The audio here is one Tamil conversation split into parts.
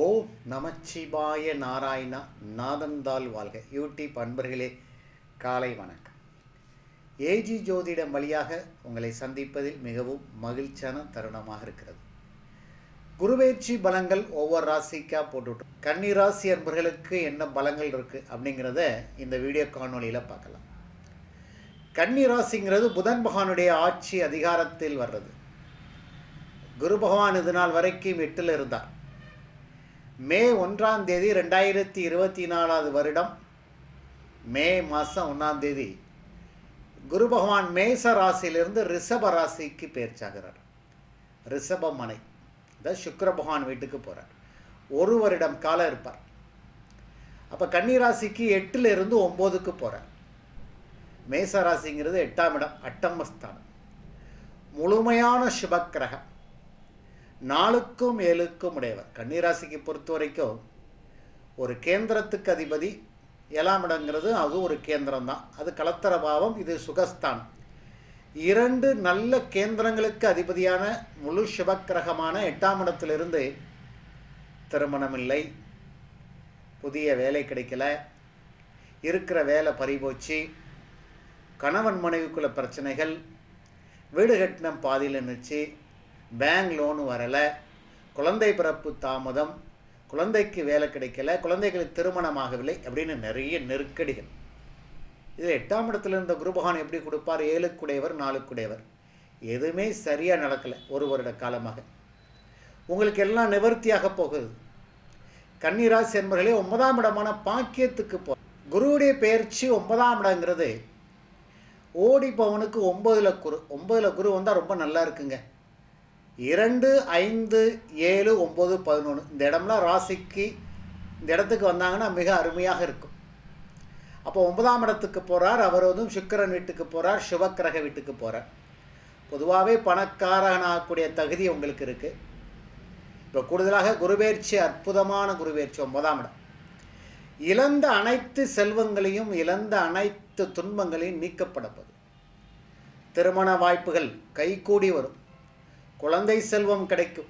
ஓ நமச்சிவாய நாராயணா நாதந்தால் வாழ்க. யூடியூப் அன்பர்களே காலை வணக்கம். ஏஜி ஜோதிடம் வழியாக உங்களை சந்திப்பதில் மிகவும் மகிழ்ச்சியான தருணமாக இருக்கிறது. குருவேச்சி பலங்கள் ஒவ்வொரு ராசிக்காக போட்டுவிட்டோம் கன்னி ராசி அன்பர்களுக்கு என்ன பலங்கள் இருக்குது அப்படிங்கிறத இந்த வீடியோ காணொலியில் பார்க்கலாம். கன்னி ராசிங்கிறது புதன் பகவானுடைய ஆட்சி அதிகாரத்தில் வர்றது. குரு பகவான் இது நாள் வரைக்கும் எட்டில் இருந்தார். மே ஒன்றாம் தேதி ரெண்டாயிரத்தி இருபத்தி நாலாவது வருடம் மே மாதம் ஒன்றாம் தேதி குரு பகவான் மேச ராசியிலிருந்து ரிஷப ராசிக்கு பேர்ச்சாகிறார் ரிஷப மனை அதாவது சுக்கர பகவான் வீட்டுக்கு போகிறார் ஒரு வருடம் காலம் இருப்பார். அப்போ கன்னிராசிக்கு ராசிக்கு இருந்து ஒம்போதுக்கு போகிறார் மேச ராசிங்கிறது எட்டாம் இடம் அட்டமஸ்தானம். முழுமையான சுபக்கிரகம். நாளுக்கும் ஏழுக்கும் உடையவர். கன்னிராசிக்கு பொறுத்த வரைக்கும் ஒரு கேந்திரத்துக்கு அதிபதி ஏழாம் இடங்கிறது அது ஒரு கேந்திரம் தான் அது கலத்தர பாவம் இது சுகஸ்தானம். இரண்டு நல்ல கேந்திரங்களுக்கு அதிபதியான முழு சிவக்கிரகமான எட்டாம் இடத்திலிருந்து திருமணம் இல்லை புதிய வேலை கிடைக்கல. இருக்கிற வேலை பறிபோச்சு. கணவன் மனைவிக்குள்ள பிரச்சனைகள். வீடு கட்டினம் பாதியில் நின்றுச்சு பேங்க் லோனு வரலை குழந்தை பிறப்பு தாமதம் குழந்தைக்கு வேலை கிடைக்கல குழந்தைகளுக்கு திருமணமாகவில்லை அப்படின்னு நிறைய நெருக்கடிகள். இதில் எட்டாம் இடத்துல இருந்த குருபகான் எப்படி கொடுப்பார்? ஏழுக்குடையவர் நாலுக்குடையவர். எதுவுமே சரியாக நடக்கலை ஒரு வருட காலமாக. உங்களுக்கு எல்லாம் நிவர்த்தியாக போகுது. கன்னிராசி என்பர்களே ஒன்பதாம் இடமான பாக்கியத்துக்கு போ. குருவுடைய பெயர்ச்சி ஒன்பதாம் இடங்கிறது. ஓடி பவனுக்கு ஒம்பதில் குரு ஒம்பதில் குரு வந்தால் ரொம்ப நல்லா இருக்குங்க. இரண்டு ஐந்து ஏழு ஒம்பது பதினொன்று இந்த இடம்லாம் ராசிக்கு இந்த இடத்துக்கு வந்தாங்கன்னா மிக அருமையாக இருக்கும். அப்போ ஒன்பதாம் இடத்துக்கு போகிறார் அவர் வந்து சுக்கரன் வீட்டுக்கு போகிறார் சிவக்கிரக வீட்டுக்கு போகிறார் பொதுவாகவே பணக்காரனாகக்கூடிய தகுதி உங்களுக்கு இருக்குது இப்போ கூடுதலாக குருவேர்ச்சி அற்புதமான குருவேர்ச்சி ஒன்பதாம் இடம். இழந்த அனைத்து செல்வங்களையும் இழந்த அனைத்து துன்பங்களையும் நீக்கப்படப்பது திருமண வாய்ப்புகள் கைகூடி வரும். குழந்தை செல்வம் கிடைக்கும்.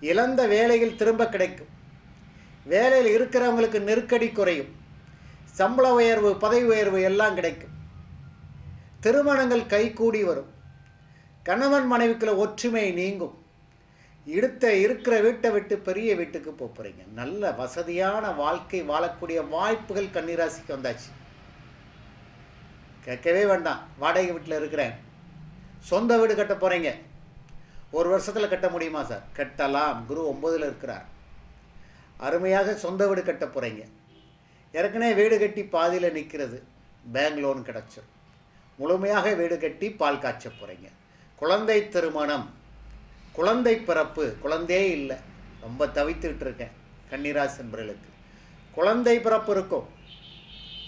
இழந்த வேலையில் திரும்ப கிடைக்கும். வேலையில் இருக்கிறவங்களுக்கு நெருக்கடி குறையும். சம்பள உயர்வு பதவி உயர்வு எல்லாம் கிடைக்கும். திருமணங்கள் கைகூடி வரும். கணவன் மனைவிக்குள்ள ஒற்றுமை நீங்கும். இடுத்த இருக்கிற வீட்டை விட்டு பெரிய வீட்டுக்கு போக போகிறீங்க நல்ல வசதியான வாழ்க்கை வாழக்கூடிய வாய்ப்புகள் கன்னிராசிக்கு வந்தாச்சு. கேட்கவே வேண்டாம். வாடகை வீட்டில் இருக்கிறேன். சொந்த வீடு கட்ட போகிறீங்க ஒரு வருஷத்தில் கட்ட முடியுமா சார்? கட்டலாம். குரு ஒம்பதில் இருக்கிறார். அருமையாக சொந்த வீடு கட்ட போகிறீங்க ஏற்கனவே வீடு கட்டி பாதியில் நிற்கிறது பேங்க் லோன் கிடச்சிரும். முழுமையாக வீடு கட்டி பால் காய்ச்ச போகிறீங்க குழந்தை திருமணம். குழந்தை பிறப்பு. குழந்தையே இல்லை. ரொம்ப தவித்துக்கிட்டு இருக்கேன். கன்னிராசி என்பர்களுக்கு குழந்தை பிறப்பு இருக்கும்.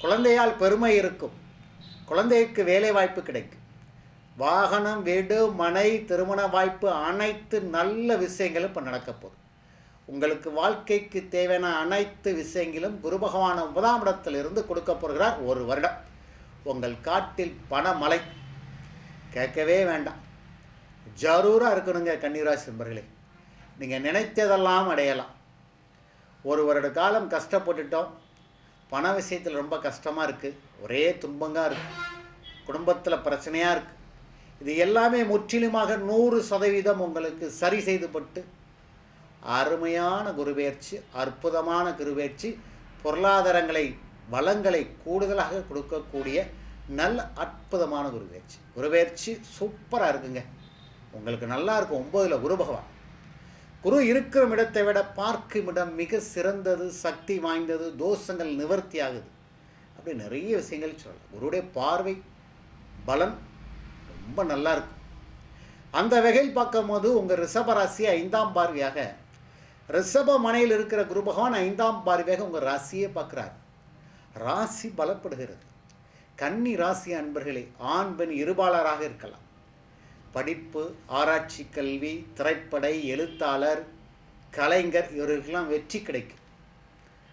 குழந்தையால் பெருமை இருக்கும். குழந்தைக்கு வேலை வாய்ப்பு கிடைக்கும். வாகனம் வீடு மனை திருமண வாய்ப்பு அனைத்து நல்ல விஷயங்களும் இப்போ நடக்க போகுது. உங்களுக்கு வாழ்க்கைக்கு தேவையான அனைத்து விஷயங்களும் குரு பகவான் ஒன்பதாம் இடத்திலிருந்து கொடுக்க போகிறார் ஒரு வருடம். உங்கள் காட்டில் பணமலை கேட்கவே வேண்டாம். ஜரூராக இருக்கணுங்க கன்னிராசி நண்பர்களே. நீங்கள் நினைத்ததெல்லாம் அடையலாம். ஒரு வருட காலம் கஷ்டப்பட்டுட்டோம். பண விஷயத்தில் ரொம்ப கஷ்டமாக இருக்குது ஒரே துன்பங்காக இருக்குது குடும்பத்தில் பிரச்சனையாக இருக்குது இது எல்லாமே முற்றிலுமாக நூறு சதவீதம் உங்களுக்கு சரி செய்துபட்டு அருமையான குருபெயர்ச்சி அற்புதமான குருபெயர்ச்சி பொருளாதாரங்களை வளங்களை கூடுதலாக கொடுக்கக்கூடிய நல்ல அற்புதமான குருபெயர்ச்சி. குருபெயர்ச்சி சூப்பராக இருக்குங்க. உங்களுக்கு நல்லா இருக்கும். ஒம்பதில் குரு பகவான். குரு இருக்கிற இடத்தை விட பார்க்கும் இடம் மிக சிறந்தது சக்தி வாய்ந்தது தோஷங்கள் நிவர்த்தி ஆகுது அப்படி நிறைய விஷயங்கள் சொல்லலாம். குருடைய பார்வை பலன் ரொம்ப நல்லா இருக்கும் அந்த வகையில் பார்க்கும்போது உங்கள் ரிஷபராசி ஐந்தாம் பார்வையாக ரிஷப மனையில் இருக்கிற குரு பகவான் ஐந்தாம் பார்வையாக உங்கள் ராசியே பார்க்குறார். ராசி பலப்படுகிறது. கன்னி ராசி அன்பர்களே ஆண் பெண் இருபாளராக இருக்கலாம். படிப்பு ஆராய்ச்சி கல்வி திரைப்படை எழுத்தாளர் கலைஞர் இவர்களுக்கெல்லாம் வெற்றி கிடைக்கும்.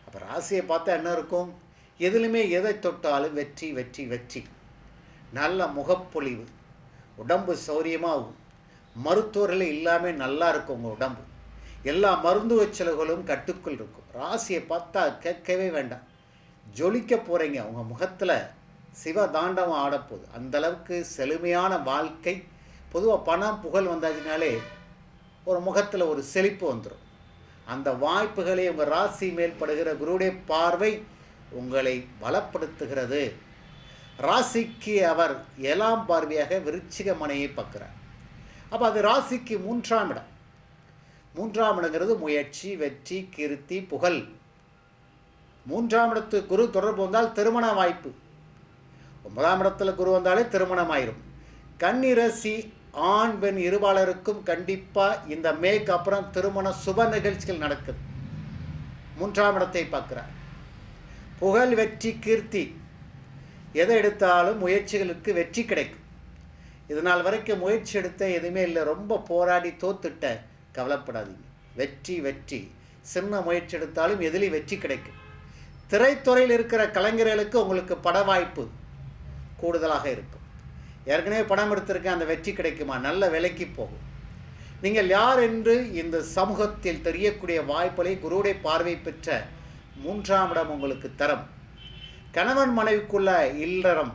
அப்போ ராசியை பார்த்தா என்ன இருக்கும்? எதுலையுமே எதை தொட்டாலும் வெற்றி வெற்றி வெற்றி. நல்ல முகப்பொழிவு. உடம்பு சௌரியமாகும். மருத்துவர்களே இல்லாமல் நல்லா இருக்கும் உங்கள் உடம்பு. எல்லா மருந்து வச்சல்களும் கட்டுக்குள் இருக்கும். ராசியை பார்த்தா கேட்கவே வேண்டாம். ஜொலிக்க போகிறீங்க உங்கள் முகத்தில் சிவ தாண்டவம் ஆடப்போகுது. அந்த அளவுக்கு செழுமையான வாழ்க்கை. பொதுவாக பணம் புகழ் வந்தாச்சுனாலே ஒரு முகத்தில் ஒரு செழிப்பு வந்துடும் அந்த வாய்ப்புகளை உங்கள் ராசி மேல் படுகிற குருடைய பார்வை உங்களை பலப்படுத்துகிறது. ராசிக்கு அவர் ஏழாம் பார்வையாக விருச்சிக மனையை பார்க்குறார். அப்போ அது ராசிக்கு மூன்றாம் இடம். மூன்றாம் இடங்கிறது முயற்சி வெற்றி கீர்த்தி புகழ். மூன்றாம் இடத்து குரு தொடர்பு வந்தால் திருமண வாய்ப்பு. ஒன்பதாம் இடத்துல குரு வந்தாலே திருமணம் ஆயிரும் கண்ணிரசி ஆண் பெண் இருபாலருக்கும் கண்டிப்பாக இந்த மேக்கு அப்புறம் திருமண சுப நிகழ்ச்சிகள் நடக்குது. மூன்றாம் இடத்தை பார்க்குறார். புகழ் வெற்றி கீர்த்தி எதை எடுத்தாலும் முயற்சிகளுக்கு வெற்றி கிடைக்கும். இது நாள் வரைக்கும் முயற்சி எடுத்த எதுவுமே இல்லை. ரொம்ப போராடி தோத்துட்ட கவலைப்படாதீங்க. வெற்றி வெற்றி. சின்ன முயற்சி எடுத்தாலும் எதிலையும் வெற்றி கிடைக்கும். திரைத்துறையில் இருக்கிற கலைஞர்களுக்கு உங்களுக்கு பட வாய்ப்பு கூடுதலாக இருக்கும். ஏற்கனவே படம் எடுத்திருக்கேன் அந்த வெற்றி கிடைக்குமா? நல்ல விலைக்கு போகும். நீங்கள் யார் என்று இந்த சமூகத்தில் தெரியக்கூடிய வாய்ப்புகளை குருவுடைய பார்வை பெற்ற மூன்றாம் இடம் உங்களுக்கு தரம். கணவன் மனைவிக்குள்ள இல்லறம்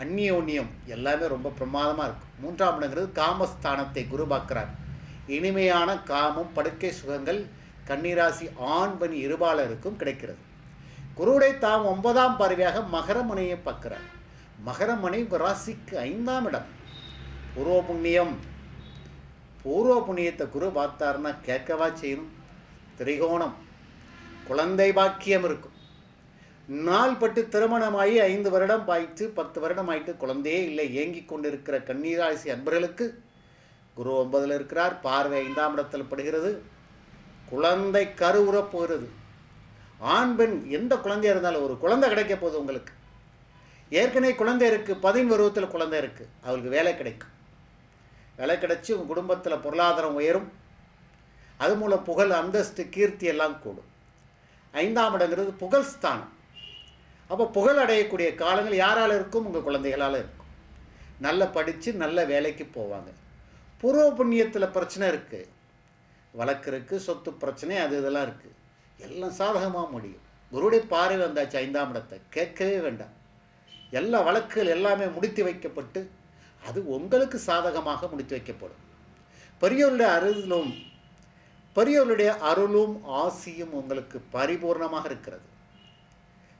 அந்நியோன்யம் எல்லாமே ரொம்ப பிரமாதமாக இருக்கும் மூன்றாம் இடங்கிறது காமஸ்தானத்தை குருபாக்கிறார் இனிமையான காமம் படுக்கை சுகங்கள் கன்னிராசி ஆண் பணி இருபாலருக்கும் கிடைக்கிறது. குருவுடைய தாம் ஒன்பதாம் பார்வையாக மகரமனையை பார்க்கிறார். மகரமனை ராசிக்கு ஐந்தாம் இடம். பூர்வ புண்ணியம். பூர்வ புண்ணியத்தை குரு பார்த்தாருன்னா கேட்கவா செய்யணும். திரிகோணம். குழந்தை பாக்கியம் இருக்கும். நாள் பட்டு திருமணமாகி ஐந்து வருடம் ஆயிட்டு பத்து வருடம் ஆயிட்டு குழந்தையே இல்லை. ஏங்கி கொண்டிருக்கிற கண்ணீராசி அன்பர்களுக்கு குரு ஒன்பதில் இருக்கிறார். பார்வை ஐந்தாம் இடத்தில் படுகிறது. குழந்தை கருவுறப் போகிறது. ஆண் பெண் எந்த குழந்தையாக இருந்தாலும் ஒரு குழந்தை கிடைக்க போகுது உங்களுக்கு. ஏற்கனவே குழந்தை இருக்குது பதின் பருவத்தில் குழந்தை இருக்குது அவளுக்கு வேலை கிடைக்கும். வேலை கிடைச்சி உங்கள் குடும்பத்தில் பொருளாதாரம் உயரும். அது மூலம் புகழ் அந்தஸ்து கீர்த்தி எல்லாம் கூடும். ஐந்தாம் இடங்கிறது புகழ் ஸ்தானம். அப்போ புகழ் அடையக்கூடிய காலங்கள் யாரால் இருக்கும்? உங்கள் குழந்தைகளால் இருக்கும். நல்லா படித்து நல்ல வேலைக்கு போவாங்க. பூர்வ புண்ணியத்தில் பிரச்சனை இருக்குது வழக்கு இருக்குது சொத்து பிரச்சனை அது இதெல்லாம் இருக்குது எல்லாம் சாதகமாக முடியும். குருடைய பார்வை வந்தாச்சு ஐந்தாம் இடத்தை. கேட்கவே வேண்டாம். எல்லா வழக்குகள் எல்லாமே முடித்து வைக்கப்பட்டு அது உங்களுக்கு சாதகமாக முடித்து வைக்கப்படும். பெரியவருடைய அருளும் பெரியவர்களுடைய அருளும் ஆசியும் உங்களுக்கு பரிபூர்ணமாக இருக்கிறது.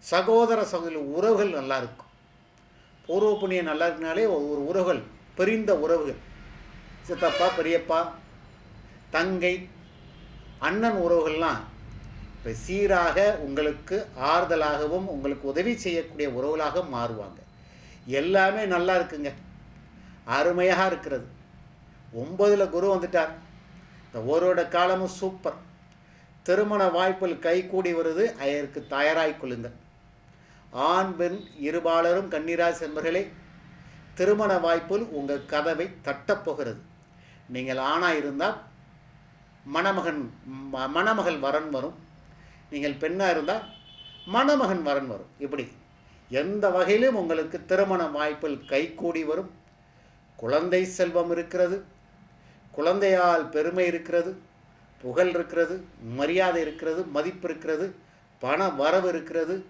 சகோதர சகோதர உறவுகள் நல்லா இருக்கும் பூர்வ புண்ணியம் நல்லா இருக்குனாலே ஒவ்வொரு உறவுகள் பிரிந்த உறவுகள். சித்தப்பா பெரியப்பா தங்கை அண்ணன் உறவுகள்லாம் இப்போ சீராக உங்களுக்கு ஆறுதலாகவும் உங்களுக்கு உதவி செய்யக்கூடிய உறவுகளாக மாறுவாங்க. எல்லாமே நல்லா இருக்குங்க அருமையாக இருக்கிறது. ஒன்பதில் குரு வந்துட்டார். இந்த ஒருவட காலமும் சூப்பர். திருமண வாய்ப்பில் கைகூடி வருது. அதற்கு தயாராய் கொள்ளுங்கள். ஆண் பெண் இருபாலரும் கன்னிராசி என்பர்களே திருமண வாய்ப்பில் உங்கள் கதவை தட்டப்போகிறது நீங்கள் ஆணாக இருந்தால் மணமகன் ம- மணமகள் வரன் வரும். நீங்கள் பெண்ணாக இருந்தால் மணமகன் வரன் வரும். இப்படி எந்த வகையிலும் உங்களுக்கு திருமண வாய்ப்பில் கைகூடி வரும். குழந்தை செல்வம் இருக்கிறது. குழந்தையால் பெருமை இருக்கிறது. புகழ் இருக்கிறது. மரியாதை இருக்கிறது. மதிப்பு இருக்கிறது. பண வரவு இருக்கிறது.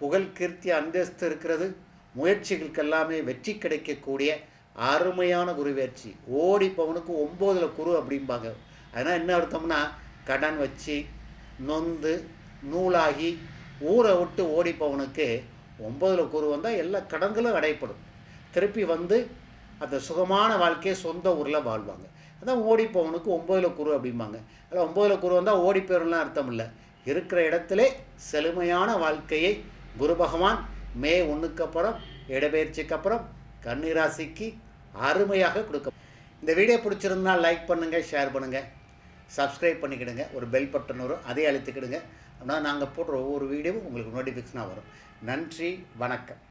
புகழ் கீர்த்தி அந்தஸ்து இருக்கிறது. முயற்சிகளுக்கு எல்லாமே வெற்றி கிடைக்கக்கூடிய அருமையான குருவேற்சி ஓடி பவனுக்கு ஒம்போதில் குரு அப்படிம்பாங்க. அதனால் என்ன அர்த்தம்னா கடன் வச்சு நொந்து நூலாகி ஊரை விட்டு ஓடி பவனுக்கு ஒம்போதில் குரு வந்தால் எல்லா கடன்களும் அடைப்படும் திருப்பி வந்து அந்த சுகமான வாழ்க்கையை சொந்த ஊரில் வாழ்வாங்க. அதான் ஓடி போவனுக்கு ஒம்போதில் குரு அப்படிம்பாங்க. அதில் ஒம்போதில் குரு வந்தால் ஓடி போயிடலாம் அர்த்தம் இல்லை. இருக்கிற இடத்துல செழுமையான வாழ்க்கையை குரு பகவான் மே ஒன்றுக்கு அப்புறம் இடப்பெயர்ச்சிக்கு அப்புறம் கன்னிராசிக்கு அருமையாக கொடுக்க இந்த வீடியோ பிடிச்சிருந்தா லைக் பண்ணுங்கள் ஷேர் பண்ணுங்கள் சப்ஸ்கிரைப் பண்ணிக்கிடுங்க. ஒரு பெல் பட்டன் வரும். அதே அழுத்திக்கிடுங்க. அப்படின்னா நாங்கள் போடுற ஒவ்வொரு வீடியோவும் உங்களுக்கு நோட்டிஃபிகேஷனாக வரும். நன்றி வணக்கம்.